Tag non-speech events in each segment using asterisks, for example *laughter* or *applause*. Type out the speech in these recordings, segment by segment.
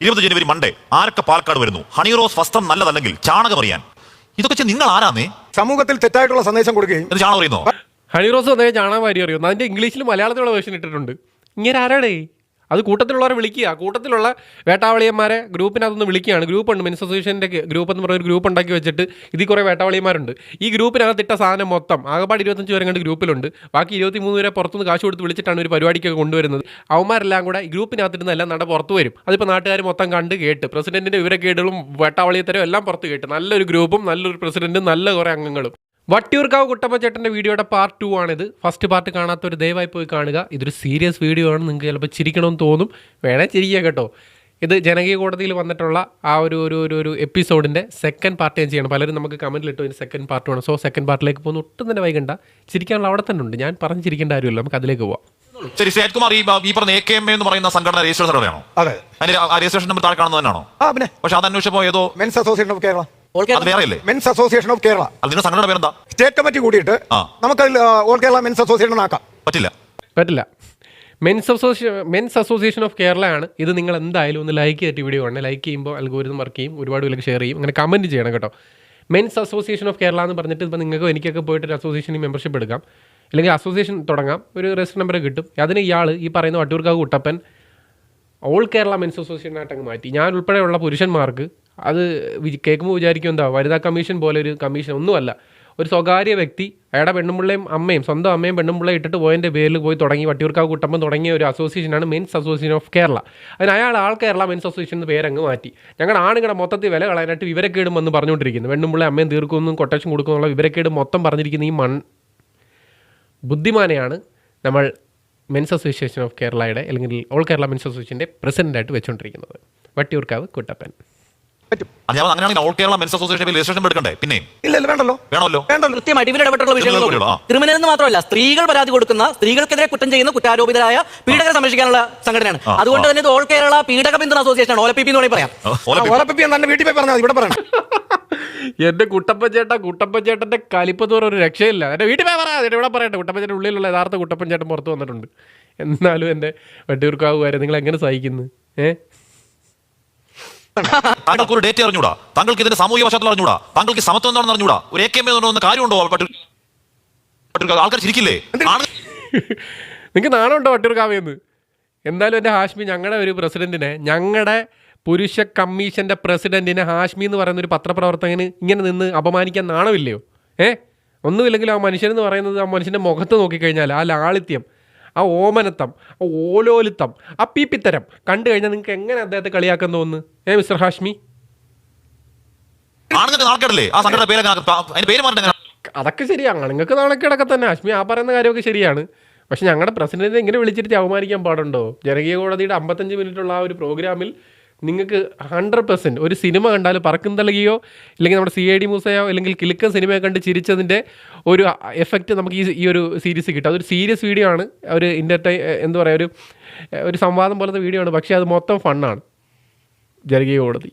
ഇരുപത് ജനുവരി മൺഡേ ആരൊക്കെ പാലക്കാട് വരുന്നു? ഹണിറോസ് വസ്ത്രം നല്ലതല്ലെങ്കിൽ ചാണകം അറിയാൻ ഇതൊക്കെ നിങ്ങൾ ആരാന്നേ? സമൂഹത്തിൽ തെറ്റായിട്ടുള്ള സന്ദേശം കൊടുക്കുകയും ഇത് ചാണകം അറിയുന്നോ ഹണിറോസ് വന്നേ ചാണകം വാരി അറിയുന്നു അതിന്റെ ഇംഗ്ലീഷിൽ മലയാളത്തിലുള്ള വേർഷൻ ഇട്ടിട്ടുണ്ട്. ഇങ്ങനെ ആരാടേ? അത് കൂട്ടത്തിലുള്ളവരെ വിളിക്കുക. കൂട്ടത്തിലുള്ള വേട്ടാവളിയന്മാരെ ഗ്രൂപ്പിനകത്തുനിന്ന് വിളിക്കുകയാണ്. ഗ്രൂപ്പ് ഉണ്ട്. മെൻസ് അസോസിയേഷന്റെ ഗ്രൂപ്പ് എന്ന് പറയുന്ന ഒരു ഗ്രൂപ്പ് ഉണ്ടാക്കി വെച്ചിട്ട് ഇതിൽ കുറേ വേട്ടാവളിയന്മാരുണ്ട് ഈ ഗ്രൂപ്പിനകത്ത് ഇട്ട സാധനം മൊത്തം ആകപ്പാട് ഇരുപത്തഞ്ച് പേരെ കണ്ട് ഗ്രൂപ്പിലുണ്ട്. ബാക്കി ഇരുപത്തി മൂന്ന് പേരെ പുറത്തുനിന്ന് കാശ് കൊടുത്ത് വിളിച്ചിട്ടാണ് ഒരു പരിപാടിക്കൊക്കെ കൊണ്ടുവരുന്നത്. അവന്മാരെല്ലാം കൂടെ ഈ ഗ്രൂപ്പിനകത്തിരുന്ന് എല്ലാം നട പുറത്ത് വരും. അതിപ്പോൾ നാട്ടുകാർ മൊത്തം കണ്ട് കേട്ട് പ്രസിഡന്റിന്റെ വിവരക്കേടുകളും വേട്ടാവളിയത്തരും എല്ലാം പുറത്ത് കേട്ട് നല്ലൊരു ഗ്രൂപ്പും നല്ലൊരു പ്രസിഡന്റും നല്ല കുറേ അംഗങ്ങളും. വട്ടിയൂർക്കാവ് കുട്ടപ്പച്ചേട്ടന്റെ വീഡിയോയുടെ പാർട്ട് ടു ആണിത്. ഫസ്റ്റ് പാർട്ട് കാണാത്ത ഒരു ദയവായി പോയി കാണുക. ഇതൊരു സീരിയസ് വീഡിയോ ആണ്. നിങ്ങൾക്ക് ചിലപ്പോൾ ചിരിക്കണമെന്ന് തോന്നും. വേണേ ചിരിക്കുക കേട്ടോ. ഇത് ജനകീയ കോടതിയിൽ വന്നിട്ടുള്ള ആ ഒരു ഒരു ഒരു ഒരു എപ്പിസോഡിന്റെ സെക്കൻഡ് പാർട്ട് ഞാൻ ചെയ്യണം. പലരും നമുക്ക് കമന്റിൽ ഇട്ടു. ഇതിന് സെക്കൻഡ് പാർട്ട് വേണം. സോ സെക്കൻഡ് പാർട്ടിലേക്ക് പോകുന്ന ഒട്ടും തന്നെ വൈകണ്ട. ചിരിക്കാനുള്ള അവിടെ തന്നെ ഉണ്ട്. ഞാൻ പറഞ്ഞ് ചിരിക്കേണ്ട കാര്യമില്ല. നമുക്ക് അതിലേക്ക് പോവാം. ശരി സേത് കുമാർ ഈ ഈ പറഞ്ഞ എ കെ എം എന്ന് പറയുന്ന സംഘടന രജിസ്റ്റർ സർവേയാണോ അതെ. അതിന്റെ ആ രജിസ്ട്രേഷൻ നമ്പർ താഴെ കാണുന്നതാണോ ആ പിന്നെ. പക്ഷെ അത് അന്വേഷിച്ചപ്പോ ഏതോ മെൻസ് അസോസിയേഷൻ ഓഫ് കേരള അത് വേറെ മെൻസ് അസോസിയേഷൻ ഓഫ് കേരള അത് നിങ്ങളുടെ സംഘടന പേരെന്താ? സ്റ്റേറ്റ് കമ്മിറ്റി കൂടിയിട്ട് ആ. നമുക്കതിൽ ഓൾ കേരള മെൻസ് അസോസിയേഷൻ ആക്കാം. പറ്റില്ല. പറ്റില്ല. Men's association men's association of Kerala ആണ്. ഇത് നിങ്ങൾ എന്തായാലും ഒന്ന് ലൈക്ക് ചെയ്തിട്ട് വീഡിയോ ആണ് ലൈക്ക് ചെയ്യുമ്പോൾ അൽഗോരിതം വർക്ക് ചെയ്യും. ഒരുപാട് പേർക്ക് ഷെയർ ചെയ്യും. അങ്ങനെ കമന്റ് ചെയ്യണം കേട്ടോ. മെൻസ് അസോസിയേഷൻ ഓഫ് കേരള എന്ന് പറഞ്ഞിട്ട് ഇപ്പോൾ നിങ്ങൾക്ക് എനിക്കൊക്കെ പോയിട്ട് ഒരു അസോസിയേഷനിൽ മെമ്പർഷിപ്പ് എടുക്കാം. അല്ലെങ്കിൽ അസോസിയേഷൻ തുടങ്ങാം. ഒരു രജിസ്റ്റർ നമ്പർ കിട്ടും. അതിന് ഇയാൾ ഈ പറയുന്ന വട്ടൂർക്കാവ് കുട്ടപ്പൻ ഓൾ കേരള മെൻസ് അസോസിയേഷനായിട്ട് അങ്ങ് മാറ്റി. ഞാൻ ഉൾപ്പെടെയുള്ള പുരുഷന്മാർക്ക് അത് കേൾക്കുമ്പോൾ വിചാരിക്കും എന്താ വനിതാ കമ്മീഷൻ പോലെ ഒരു കമ്മീഷൻ ഒന്നുമല്ല. ഒരു സ്വകാര്യ വ്യക്തി അയാളുടെ പെണ്ണുമ്പിള്ളയും അമ്മയും സ്വന്തം അമ്മയും പെണ്ണുമ്പിള്ളയും ഇട്ടിട്ട് പോയതിന്റെ പേരിൽ പോയി തുടങ്ങി വട്ടിയൂർക്കാവ് കുട്ടമ്പം തുടങ്ങിയ ഒരു അസോസിയേഷനാണ് മെൻസ് അസോസിയേഷൻ ഓഫ് കേരള അതിന് അയാൾ ആൾ കേരള മെൻസ് അസോസിയേഷൻ എന്ന് പേരങ്ങ് മാറ്റി. ഞങ്ങളുടെ ആണുങ്ങളുടെ മൊത്തത്തിൽ വില കളയാനായിട്ട് വിവരക്കേടും വന്ന് പറഞ്ഞുകൊണ്ടിരിക്കുന്നു. പെണ്ണുമ്പിള്ള അമ്മയും തീർക്കുമെന്നും കൊട്ടേഷൻ കൊടുക്കുമെന്നുള്ള വിവരക്കേട് മൊത്തം പറഞ്ഞിരിക്കുന്ന ഈ മൺ ബുദ്ധിമാനെയാണ് നമ്മൾ മെൻസ് അസോസിയേഷൻ ഓഫ് കേരളയുടെ അല്ലെങ്കിൽ ഓൾ കേരള മെൻസ് അസോസിയേഷന്റെ പ്രസിഡന്റായിട്ട് വെച്ചുകൊണ്ടിരിക്കുന്നത് വട്ടിയൂർക്കാവ് കുട്ടപ്പൻ. പറ്റും. അത് അങ്ങനെയാണെങ്കിൽ all Kerala men's association registration എടുക്കണ്ടേ? പിന്നെ? ഇല്ല ഇല്ല വേണ്ടല്ലോ. വേണമല്ലോ. വേണ്ടല്ലോ. കൃത്യമായിട്ട് വിഷയങ്ങൾ ക്രിമിനൽ ആ. ക്രിമിനൽ എന്ന് മാത്രമല്ല സ്ത്രീകൾ പരാതി കൊടുക്കുന്ന സ്ത്രീകൾക്കെതിരെ കുറ്റം ചെയ്യുന്ന കുറ്റാരോപിതരായ പീഡകരെ സംരക്ഷിക്കാനുള്ള സംഘടനയാണ്. ആ, അതുകൊണ്ട് ആ. തന്നെ ഇത് ഓൾ കേരള പീഡക പിന്തുണ അസോസിയേഷൻ ആണ്. ഓലപ്പിപ്പി എന്ന് വേണമെങ്കിൽ പറയാം. എന്റെ ഓലെ ഓലപ്പിപ്പി തന്നെ വീട്ടിൽ പോയി പറഞ്ഞാൽ ഇവിടെ പറയണം. എന്റെ കുട്ടപ്പൻ ചേട്ട കുട്ടപ്പൻ ചേട്ടന്റെ കലിപ്പെന്ന് പറഞ്ഞ ഒരു രക്ഷയില്ല. എന്റെ വീട്ടിൽ പോയി പറയാം ഇവിടെ പറയട്ടെ. കുട്ടപ്പൻ ചേട്ടൻ ഉള്ളിലുള്ള യഥാർത്ഥ കുട്ടപ്പൻ ചേട്ടൻ പുറത്ത് വന്നിട്ടുണ്ട്. എന്നാലും എന്റെ വട്ടിയൂർക്കാവുകാരെ നിങ്ങൾ എങ്ങനെ സഹിക്കുന്നു? ഏ? താങ്കൾക്ക് ഒരു ഡേറ്റ് അറിഞ്ഞൂടാ? താങ്കൾക്ക് ഇതിന്റെ സാമൂഹിക വശത്തിൽ അറിഞ്ഞൂടാ? താങ്കൾക്ക് സമത്വം എന്താണെന്ന് അറിഞ്ഞൂടാ? ഒരു എ കെ എം എന്ന് കാര്യമുണ്ടോ? ആൾക്കാർ ചിരിക്കില്ലേ? നിങ്ങൾക്ക് നാണമുണ്ടോ വട്ടിയൂർക്കാവെന്ന് എന്തായാലും എന്റെ ഹാഷ്മി ഞങ്ങളുടെ ഒരു പ്രസിഡന്റിനെ ഞങ്ങളുടെ പുരുഷ കമ്മീഷന്റെ പ്രസിഡന്റിനെ ഹാഷ്മി എന്ന് പറയുന്ന ഒരു പത്രപ്രവർത്തകന് ഇങ്ങനെ നിന്ന് അപമാനിക്കാൻ നാണമില്ലയോ? ഏ? ഒന്നുമില്ലെങ്കിലും ആ മനുഷ്യനെന്ന് പറയുന്നത് ആ മനുഷ്യന്റെ മുഖത്ത് നോക്കിക്കഴിഞ്ഞാൽ ആ ലാളിത്യം ആ ഓമനത്തം ആ ഓലോലിത്തം ആ പീപ്പിത്തരം കണ്ടു കഴിഞ്ഞാൽ നിങ്ങൾക്ക് എങ്ങനെ അദ്ദേഹത്തെ കളിയാക്കാൻ തോന്നുന്നു? ഏ മിസ്റ്റർ ഹാഷ്മി? അതൊക്കെ ശരിയാണ് നിങ്ങൾക്ക് നാണക്കേടൊക്കെ തന്നെ ഹാഷ്മി ആ പറയുന്ന കാര്യമൊക്കെ ശരിയാണ്. പക്ഷെ ഞങ്ങളുടെ പ്രസിഡന്റിനെ ഇങ്ങനെ വിളിച്ചിട്ട് അവമാനിക്കാൻ പാടുണ്ടോ? ജനകീയ കോടതിയുടെ അമ്പത്തഞ്ച് മിനിറ്റുള്ള ആ ഒരു പ്രോഗ്രാമിൽ നിങ്ങൾക്ക് ഹൺഡ്രഡ് പെർസെന്റ് ഒരു സിനിമ കണ്ടാൽ പറക്കും തലകിയോ ഇല്ലെങ്കിൽ നമ്മുടെ സി ഐ ഡി മൂസയോ അല്ലെങ്കിൽ കിലുക്കൻ സിനിമയെ കണ്ട് ചിരിച്ചതിന്റെ ഒരു എഫക്റ്റ് നമുക്ക് ഈ ഈ ഒരു സീരീസ് കിട്ടും. അതൊരു സീരിയസ് വീഡിയോ ആണ്. ഒരു ഇന്റർടൈ എന്താ പറയുക ഒരു ഒരു സംവാദം പോലത്തെ വീഡിയോ ആണ്. പക്ഷേ അത് മൊത്തം ഫണ്ണാണ് ജനകീയ കോടതി.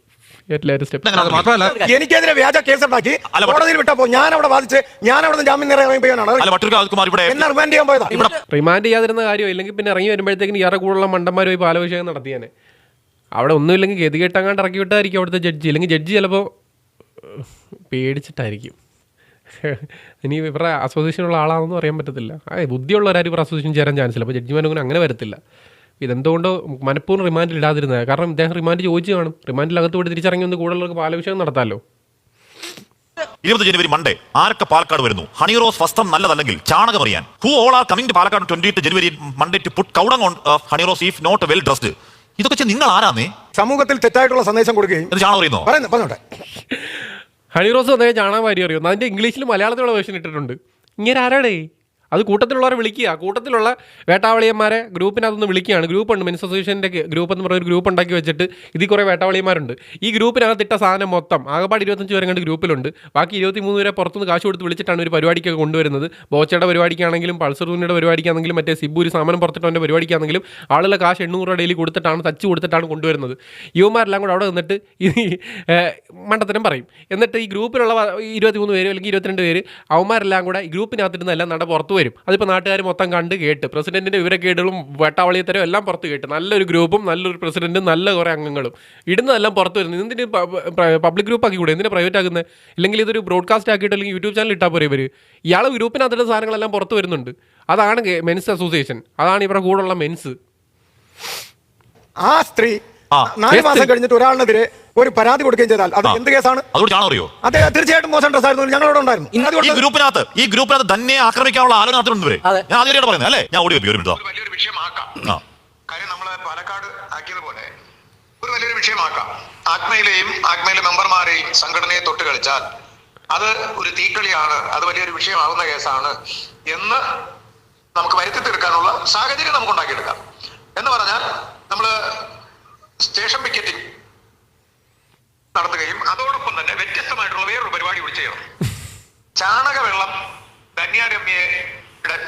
ലേറ്റസ്റ്റ് സ്റ്റെപ്പ് മാത്രമല്ല എനിക്കെതിരെ വ്യാജ കേസ് ഉണ്ടാക്കി. കോടതിയിൽ വിട്ടപ്പോ ഞാൻ അവിടെ വാദിച്ച് ഞാൻ അവിടെ ജാമ്യം റിമാൻഡ് ചെയ്യാൻ പോയതാ? ഇവിടെ റിമാൻഡ് ചെയ്യാതിരുന്ന കാര്യം ഇല്ലെങ്കിൽ പിന്നെ ഇറങ്ങി വരുമ്പോഴത്തേക്കും ഇയാളുടെ കൂടുള്ള മണ്ടന്മാർ പോയി പാലഭിഷേകം നടത്തിയാനെ. അവിടെ ഒന്നുമില്ലെങ്കിൽ ഗതികെട്ടങ്ങാണ്ട് ഇറക്കി വിട്ടായിരിക്കും അവിടുത്തെ ജഡ്ജി. അല്ലെങ്കിൽ ജഡ്ജി ചിലപ്പോൾ പേടിച്ചിട്ടായിരിക്കും. ഇനി ഇവരുടെ അസോസിയേഷനുള്ള ആളാണെന്ന് പറയാൻ പറ്റത്തില്ല. അതെ ബുദ്ധിയുള്ളവരാരും ഇവർ അസോസിയേഷൻ ചേരാൻ ചാൻസ് ഇല്ല. അപ്പോൾ ജഡ്ജിമാരൊന്നും അങ്ങനെ വരത്തില്ല. ഇതെന്തുകൊണ്ടോ മനഃപൂർവം റിമാൻഡിൽ ഇടാതിരുന്നത്. കാരണം ഇദ്ദേഹം റിമാൻഡ് ചോദിച്ചു കാണും. റിമാൻഡിൽ അകത്ത് വിട്ട് തിരിച്ചിറങ്ങി ഒന്ന് കൂടുതലുള്ളവർക്ക് പാലഭിഷേകം നടത്താമല്ലോ ഇരുപത് ജനുവരി മൺഡേ ആരൊക്കെ പാലക്കാട് വരുന്നു? ഹണിറോസ് വസ്ത്രം നല്ലതല്ലെങ്കിൽ ചാണകം അറിയാൻ who all are coming to Palakkad twenty January Monday to put cow dung on Honey Rose if not well dressed ഇതൊക്കെ വെച്ച് നിങ്ങൾ ആരാന്നേ സമൂഹത്തിൽ തെറ്റായിട്ടുള്ള സന്ദേശം കൊടുക്കുകയും ചാണകം അറിയുന്നോ? പറയുന്നു പറഞ്ഞോട്ടെ. ഹണി റോസ് വന്നേ ചാണകം വാരി അറിയുന്നു. അതിന്റെ ഇംഗ്ലീഷിൽ മലയാളത്തിലുള്ള വേർഷൻ ഇട്ടിട്ടുണ്ട്. ഇങ്ങനെ ആരാടേ? അത് കൂട്ടത്തിലുള്ളവരെ വിളിക്കുക. കൂട്ടത്തിലുള്ള വേട്ടാവളിയന്മാരെ ഗ്രൂപ്പിനകത്തൊന്ന് വിളിക്കുകയാണ്. ഗ്രൂപ്പുണ്ട് മെൻസ് അസോസിയേഷന്റെ ഗ്രൂപ്പ് എന്ന് പറയുന്ന ഒരു ഗ്രൂപ്പ് ഉണ്ടാക്കി വെച്ചിട്ട് ഇതിൽ കുറേ വേട്ടാവളിയന്മാരുണ്ട്. ഈ ഗ്രൂപ്പിനകത്ത് ഇട്ട സാധനം മൊത്തം ആകപ്പാട് ഇരുപത്തഞ്ച് പേരെ കണ്ട് ഗ്രൂപ്പിലുണ്ട്. ബാക്കി ഇരുപത്തി മൂന്ന് പേരെ പുറത്തുനിന്ന് കാശ് കൊടുത്ത് വിളിച്ചിട്ടാണ് ഒരു പരിപാടിക്കൊക്കെ കൊണ്ടുവരുന്നത്. ബോച്ചയുടെ പരിപാടിക്കാണെങ്കിലും പൾസർ തൂണിയുടെ പരിപാടിക്കാണെങ്കിലും മറ്റേ സിബൂരി സാധനം പുറത്തിട്ടവന്റെ പരിപാടിക്കാണെങ്കിലും ആളുള്ള കാശ് എണ്ണൂറ് രൂപ ഡെയിലി കൊടുത്തിട്ടാണ് തച്ച് കൊടുത്തിട്ടാണ് കൊണ്ടുവരുന്നത്. യുവമാരെല്ലാം കൂടെ അവിടെ നിന്നിട്ട് ഈ മണ്ടത്തരം പറയും. എന്നിട്ട് ഈ ഗ്രൂപ്പിലുള്ള ഇരുപത്തി മൂന്ന് പേര് അല്ലെങ്കിൽ ഇരുപത്തിരണ്ട് പേര് അവന്മാരെല്ലാം കൂടെ ഈ ഗ്രൂപ്പിനകത്തിരുന്നെല്ലാം നട പുറത്ത് വരും. വരും. അതിപ്പോൾ നാട്ടുകാർ മൊത്തം കണ്ട് കേട്ട്. പ്രസിഡന്റിന്റെ വിവരക്കേടുകളും വെട്ടാവളിയത്തരം എല്ലാം പുറത്ത് കേട്ട്. നല്ലൊരു ഗ്രൂപ്പും നല്ലൊരു പ്രസിഡന്റും നല്ല കുറേ അംഗങ്ങളും. ഇടുന്നതെല്ലാം പുറത്ത് വരുന്നത് എന്തിന് പബ്ലിക് ഗ്രൂപ്പ് ആക്കി കൂടെ? എന്തിനാ പ്രൈവറ്റ് ആക്കുന്നത് ഇല്ലെങ്കിൽ ഇതൊരു ബ്രോഡ്കാസ്റ്റ് ആക്കിയിട്ട് അല്ലെങ്കിൽ യൂട്യൂബ് ചാനൽ ഇട്ടാൽ പോരെ ഇവർ ഇയാൾ ഗ്രൂപ്പിനകത്തുള്ള സാധനങ്ങളെല്ലാം പുറത്ത് വരുന്നുണ്ട്. അതാണ് മെൻസ് അസോസിയേഷൻ. അതാണ് ഇവരുടെ കൂടെയുള്ള മെൻസ്. ആ സ്ത്രീ. നാല് മാസം കഴിഞ്ഞിട്ട് ഒരാളിനെതിരെ ഒരു പരാതി കൊടുക്കുകയും ചെയ്താൽ അത് എന്ത് കേസാണ്? അതുകൊണ്ട് ചാണകം അറിയോ അദ്ദേഹം തീർച്ചയായിട്ടും മോശം ഡ്രസ് ആയിരുന്നു ഞങ്ങളോട് ഉണ്ടായിരുന്നു. ഈ ഗ്രൂപ്പിനകത്ത് ഈ ഗ്രൂപ്പിനകത്ത് തന്നെ ആക്രമിക്കാനുള്ള ആലോചന നടത്തുന്നുണ്ട് ഞാൻ ആദ്യമായിട്ട് പറയുന്നത് അല്ലേ? ഞാൻ ഓടി ഒരു മിനിറ്റ് ഒരു വലിയൊരു വിഷയമാക്കാം. ആ. കാര്യം നമ്മൾ പാലക്കാട് ആക്കിയതുപോലെ ഒരു വലിയൊരു വിഷയമാക്കാം. ആത്മയിലെയും ആത്മയിലെ മെമ്പർമാരെയും സംഘടനയെ തൊട്ട് കളിച്ചാൽ അത് ഒരു തീക്കളിയാണ് അത് വലിയൊരു വിഷയമാകുന്ന കേസാണ് എന്ന് നമുക്ക് വരുത്തി തീർക്കാനുള്ള സാഹചര്യം നമുക്ക് ഉണ്ടാക്കിയെടുക്കാം എന്ന് പറഞ്ഞാൽ നമ്മൾ സ്റ്റേഷൻ പിക്കറ്റിംഗ് നടത്തുകയും അതോടൊപ്പം തന്നെ വ്യത്യസ്തമായിട്ടുള്ള വേറൊരു പരിപാടി കൂടി ചെയ്യണം. ചാണകവെള്ളം ധന്യാരമ്യയുടെ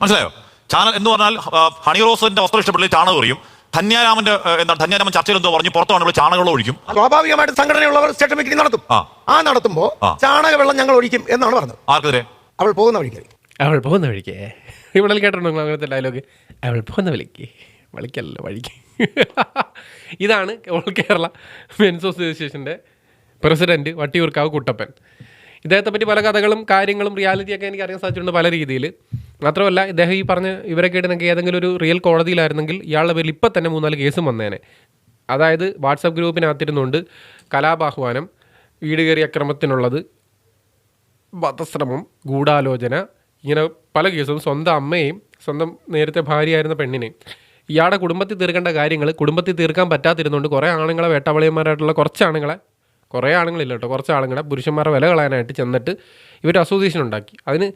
മനസ്സിലായോ? ചാനൽ എന്ന് പറഞ്ഞാൽ ഹണി റോസിന്റെ വസ്ത്രം ഇഷ്ടപ്പെട്ടില്ല ചാണകം എറിയും? ധന്യാരാമന്റെ എന്താ എന്താണ് ധന്യാരാമൻ ചർച്ചയിൽ എന്തോ പറഞ്ഞു പുറത്താണ് ചാണകം ഒഴിക്കും. സ്വാഭാവികമായിട്ട് സംഘടനയുള്ളവർ സ്റ്റേഷൻ മീറ്റിംഗ് നടത്തും. ആ. നടത്തുമ്പോ ആ. ചാണക വെള്ളം ഞങ്ങൾ ഒഴിക്കും എന്നാണ് പറഞ്ഞത്. ആർക്കെതിരെ? അവൾ പോകുന്ന വഴിക്ക്. അവൾ പോകുന്ന വഴിക്ക്. ഇവിടെ കേട്ടിട്ടുണ്ടോ അങ്ങനത്തെ ഡയലോഗ് അവൾ പോകുന്ന വഴിക്ക്. വഴിക്കല്ല വഴിക്ക്. *laughs* ഇതാണ് ഓൾ കേരള മെൻസ് അസോസിയേഷന്റെ പ്രസിഡന്റ് വട്ടിയൂർക്കാവ് കുട്ടപ്പൻ. ഇദ്ദേഹത്തെ പറ്റി പല കഥകളും കാര്യങ്ങളും റിയാലിറ്റിയൊക്കെ എനിക്ക് അറിയാൻ സാധിച്ചിട്ടുണ്ട് പല രീതിയിൽ. മാത്രമല്ല ഇദ്ദേഹം ഈ പറഞ്ഞ ഇവരെ ഇടുന്നെങ്കിൽ ഏതെങ്കിലും ഒരു റിയൽ കോടതിയിലായിരുന്നെങ്കിൽ ഇയാളുടെ പേരിൽ ഇപ്പം തന്നെ മൂന്നാൽ കേസും വന്നേനെ. അതായത് വാട്സപ്പ് ഗ്രൂപ്പിനകത്തിരുന്നുകൊണ്ട് കലാപാഹ്വാനം വീട് കയറി അക്രമത്തിനുള്ളത് വധശ്രമം ഗൂഢാലോചന ഇങ്ങനെ പല കേസും സ്വന്തം അമ്മയെയും സ്വന്തം നേരത്തെ ഭാര്യയായിരുന്ന പെണ്ണിനെയും. ഇയാളുടെ കുടുംബത്തിൽ തീർക്കേണ്ട കാര്യങ്ങൾ കുടുംബത്തിൽ തീർക്കാൻ പറ്റാതിരുന്നുകൊണ്ട് കുറേ ആണുങ്ങളെ വേട്ടവളിയന്മാരായിട്ടുള്ള കുറച്ച് ആണുങ്ങളെ കുറേ ആണുങ്ങളില്ല കേട്ടോ കുറച്ച് ആണുങ്ങളെ പുരുഷന്മാരെ വില കളയാനായിട്ട് ചെന്നിട്ട് ഇവർ അസോസിയേഷൻ ഉണ്ടാക്കി. അതിന്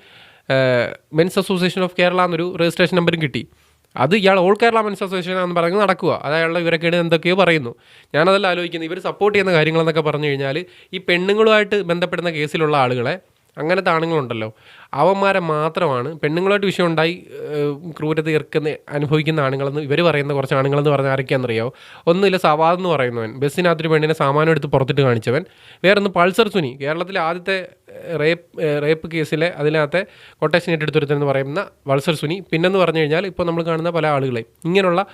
മെൻസ് അസോസിയേഷൻ ഓഫ് കേരള എന്നൊരു രജിസ്ട്രേഷൻ നമ്പറും കിട്ടി. അത് ഇയാൾ ഓൾ കേരള മെൻസ് അസോസിയേഷൻ എന്ന് പറഞ്ഞ് നടക്കുക അത് അയാളുടെ ഇവരൊക്കെ എന്തൊക്കെയോ പറയുന്നു. ഞാനതെല്ലാം ആലോചിക്കുന്നത് ഇവർ സപ്പോർട്ട് ചെയ്യുന്ന കാര്യങ്ങളെന്നൊക്കെ പറഞ്ഞു കഴിഞ്ഞാൽ ഈ പെണ്ണുങ്ങളുമായിട്ട് ബന്ധപ്പെടുന്ന കേസിലുള്ള ആളുകളെ അങ്ങനത്തെ ആണുങ്ങളുണ്ടല്ലോ. അവന്മാരെ മാത്രമാണ് പെണ്ണുങ്ങളായിട്ട് വിഷയം ഉണ്ടായി ക്രൂരത ഇറക്കുന്ന അനുഭവിക്കുന്ന ആണുങ്ങളെന്ന് ഇവർ പറയുന്ന കുറച്ച് ആണുങ്ങളെന്ന് പറഞ്ഞാൽ ആരൊക്കെയാണെന്നറിയോ ഒന്നുമില്ല സവാദ് എന്ന് പറയുന്നവൻ ബസ്സിനകത്തൊരു പെണ്ണിനെ സാമാനം എടുത്ത് പുറത്തിട്ട് കാണിച്ചവൻ. വേറൊന്ന് പൾസർ സുനി കേരളത്തിലെ ആദ്യത്തെ റേപ്പ് റേപ്പ് കേസിലെ അതിനകത്തെ കൊട്ടേഷൻ ഏറ്റെടുത്തൊരുത്തെന്ന് പറയുന്ന വൾസർ സുനി. പിന്നെന്ന് പറഞ്ഞു കഴിഞ്ഞാൽ ഇപ്പോൾ നമ്മൾ കാണുന്ന പല ആളുകളെയും ഇങ്ങനെയുള്ള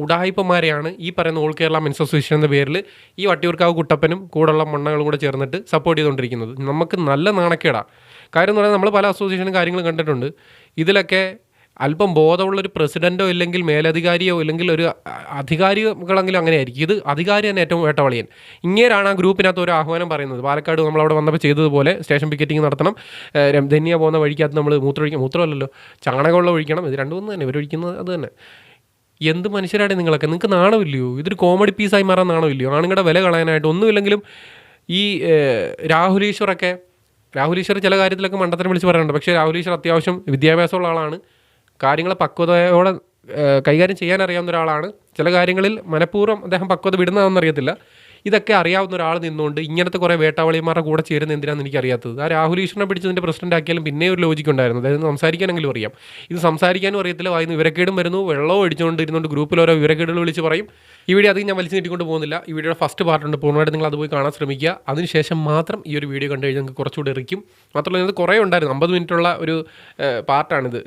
ഉടായ്പമാരെയാണ് ഈ പറയുന്ന ഓൾ കേരള മെൻസ് അസോസിയേഷൻ എന്ന പേരിൽ ഈ വട്ടിയൂർക്കാവ് കുട്ടപ്പനും കൂടെയുള്ള മണ്ണകളും കൂടെ ചേർന്നിട്ട് സപ്പോർട്ട് ചെയ്തുകൊണ്ടിരിക്കുന്നത് നമുക്ക് നല്ല നാണക്കേടാണ് കാര്യം എന്ന് പറഞ്ഞാൽ നമ്മൾ പല അസോസിയേഷനും കാര്യങ്ങളും കണ്ടിട്ടുണ്ട്. ഇതിലൊക്കെ അല്പം ബോധമുള്ളൊരു പ്രസിഡന്റോ ഇല്ലെങ്കിൽ മേലധികാരിയോ ഇല്ലെങ്കിൽ ഒരു അധികാരികളെങ്കിലും അങ്ങനെ ആയിരിക്കും ഇത് അധികാരി തന്നെ ഏറ്റവും വേട്ടവളിയൻ. ഇങ്ങേരാണ് ആ ഗ്രൂപ്പിനകത്ത് ഒരു ആഹ്വാനം പറയുന്നത്. പാലക്കാട് നമ്മൾ അവിടെ വന്നപ്പോൾ ചെയ്തതുപോലെ സ്റ്റേഷൻ പിക്കറ്റിംഗ് നടത്തണം. ധന്യ പോകുന്ന വഴിക്കകത്ത് നമ്മൾ മൂത്രമൊഴിക്കണം മൂത്രമല്ലല്ലോ. ചാണകമുള്ള ഒഴിക്കണം. ഇത് രണ്ടുമൂന്ന് തന്നെ. ഇവരൊഴിക്കുന്നത് അത് തന്നെ. എന്ത് മനുഷ്യരാണ് നിങ്ങളൊക്കെ? നിങ്ങൾക്ക് നാണമില്ലയോ? ഇതൊരു കോമഡി പീസായി മാറാൻ നാണമില്ലയോ? ആണുങ്ങളുടെ വില കളയാനായിട്ട് ഒന്നുമില്ലെങ്കിലും ഈ രാഹുൽ ഈശ്വറൊക്കെ രാഹുൽ ഈശ്വർ ചില കാര്യത്തിലൊക്കെ മണ്ടത്തരം വിളിച്ച് പറയാറുണ്ട്. പക്ഷേ രാഹുൽ ഈശ്വർ അത്യാവശ്യം വിദ്യാഭ്യാസമുള്ള ആളാണ്. കാര്യങ്ങളെ പക്വതയോടെ കൈകാര്യം ചെയ്യാൻ അറിയാവുന്ന ഒരാളാണ്. ചില കാര്യങ്ങളിൽ മനഃപൂർവം അദ്ദേഹം പക്വത വിടുന്നതാണെന്ന് അറിയത്തില്ല ഇതൊക്കെ അറിയാവുന്ന ഒരാൾ നിന്നുകൊണ്ട് ഇങ്ങനത്തെ കുറേ വേട്ടാവളിമാരുടെ കൂടെ ചേരുന്ന എന്തിനാണെന്ന് എനിക്കറിയാത്തത്. ആ രാഹുൽ ഈശ്വരനെ പിടിച്ചതിന്റെ പ്രസിഡന്റ് ആക്കിയാലും പിന്നെ ഒരു ലോജിക്ക് ഉണ്ടായിരുന്നു. അതായത് സംസാരിക്കാനെങ്കിലും അറിയാം. ഇത് സംസാരിക്കാനും അറിയത്തില്ല. വായിന്ന് വിവരക്കേടും വരുന്നു. വെള്ളവും അടിച്ചുകൊണ്ട് ഇരുന്നുകൊണ്ട് ഗ്രൂപ്പിൽ ഓരോ വിവരക്കേടുകൾ വിളിച്ച് പറയും. ഈ വീഡിയോ അധികം ഞാൻ വലിച്ചു നീട്ടിക്കൊണ്ട് പോകുന്നില്ല. ഈ വീഡിയോയുടെ ഫസ്റ്റ് പാർട്ടുണ്ട് പൂർണമായിട്ട് നിങ്ങൾ അത് പോയി കാണാൻ ശ്രമിക്കുക. അതിനുശേഷം മാത്രം ഈ ഒരു വീഡിയോ കണ്ടു കഴിഞ്ഞാൽ നിങ്ങൾക്ക് കുറച്ചുകൂടി ഇറക്കും. മാത്രമല്ല ഇത് കുറേ ഉണ്ടായിരുന്നു. അമ്പത് മിനിറ്റുള്ള ഒരു പാർട്ടാണിത്.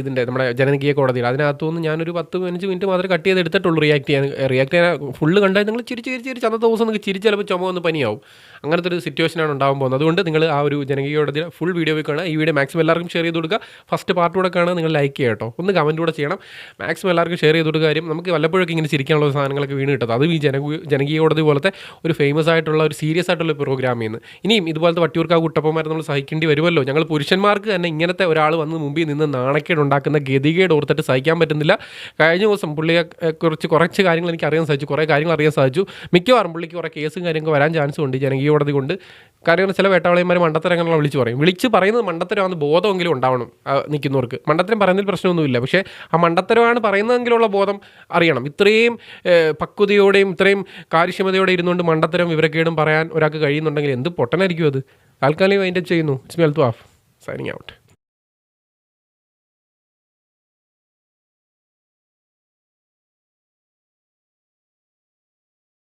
ഇതിന്റെ നമ്മുടെ ജനകീയ കോടതിയിൽ അതിനകത്തുനിന്ന് ഞാനൊരു പത്ത് പതിനഞ്ച് മിനിറ്റ് മാത്രമേ കട്ട് ചെയ്ത് എടുത്തിട്ടുള്ളൂ റിയാക്ട് ചെയ്യാൻ. റിയാക്ട് ചെയ്യാൻ ഫുള്ള് കണ്ടാൽ നിങ്ങൾ ചിരിച്ച് ചിരിച്ച് ചിരിച്ച് അന്നത്തെ ദിവസം നിങ്ങൾക്ക് ചിരിച്ച് ചിലപ്പോൾ ചുമ വന്ന് പനിയാവും. അങ്ങനത്തെ ഒരു സിറ്റുവേഷനാണ് ഉണ്ടാകാൻ പോകുന്നത്. അതുകൊണ്ട് നിങ്ങൾ ആ ഒരു ജനകീയ കോടതിയിൽ ഫുൾ വീഡിയോ പോയി കാണുക. ഈ വീഡിയോ മാക്സിമം എല്ലാവർക്കും ഷെയർ ചെയ്ത് കൊടുക്കുക. ഫസ്റ്റ് പാർട്ട് കൂടെ കാണുക. നിങ്ങൾ ലൈക്ക് ചെയ്യുക കേട്ടോ. ഒന്ന് കമന്റ് കൂടെ ചെയ്യണം. മാക്സിമം എല്ലാവർക്കും ഷെയർ ചെയ്ത് കൊടുക്കുക. കാര്യം നമുക്ക് വല്ലപ്പോഴൊക്കെ ഇങ്ങനെ ചിരിക്കാനുള്ള സാധനങ്ങളൊക്കെ വീണ് കിട്ടുന്നത് അതും ഈ ജനകീയ ജനകീയ കോടതി പോലത്തെ ഒരു ഫേമസ് ആയിട്ടുള്ള ഒരു സീരിയസ് ആയിട്ടുള്ള പ്രോഗ്രാമിൽ നിന്ന് ഇനിയും ഇതുപോലത്തെ വട്ടിയൂർക്കാ കുട്ടപ്പന്മാരെ നമ്മൾ സഹിക്കേണ്ടി വരുമല്ലോ. ഞങ്ങൾ പുരുഷന്മാർക്ക് തന്നെ ഇങ്ങനത്തെ ഒരാൾ വന്ന് മുമ്പിൽ നിന്ന് നാണക്കേട് ഉണ്ടാക്കുന്ന ഗതികേട് ഓർത്തിട്ട് സഹിക്കാൻ പറ്റുന്നില്ല. കഴിഞ്ഞ ദിവസം പുള്ളിയെ കുറച്ച് കുറിച്ച് കാര്യങ്ങൾ എനിക്ക് അറിയാൻ സാധിച്ചു. കുറേ കാര്യങ്ങൾ അറിയാൻ സാധിച്ചു. മിക്കവാറും പുള്ളിക്ക് കുറേ കേസും കാര്യങ്ങളൊക്കെ വരാൻ ചാൻസ് ഉണ്ട് ജനകീയ കോടതി കൊണ്ട്. കാര്യങ്ങൾ ചില വേട്ടാവളിയന്മാർ മണ്ടത്തരങ്ങളെ വിളിച്ച് പറയും. വിളിച്ച് പറയുന്നത് മണ്ടത്തരമാണെന്ന് ബോധമെങ്കിലും ഉണ്ടാവണം നിൽക്കുന്നവർക്ക്. മണ്ടത്തരം പറയുന്നതിൽ പ്രശ്നമൊന്നുമില്ല. പക്ഷേ ആ മണ്ടത്തരമാണ് പറയുന്നതെങ്കിലുള്ള ബോധം അറിയണം. ഇത്രയും പക്വതയോടെയും ഇത്രയും കാര്യക്ഷമതയോടെ ഇരുന്നുകൊണ്ട് മണ്ടത്തരം വിവരക്കേടും പറയാൻ ഒരാൾക്ക് കഴിയുന്നുണ്ടെങ്കിൽ എന്ത് പൊട്ടനായിരിക്കും അത്? താൽക്കാലികം അതിന്റെ ചെയ്യുന്നു. It's melt of signing out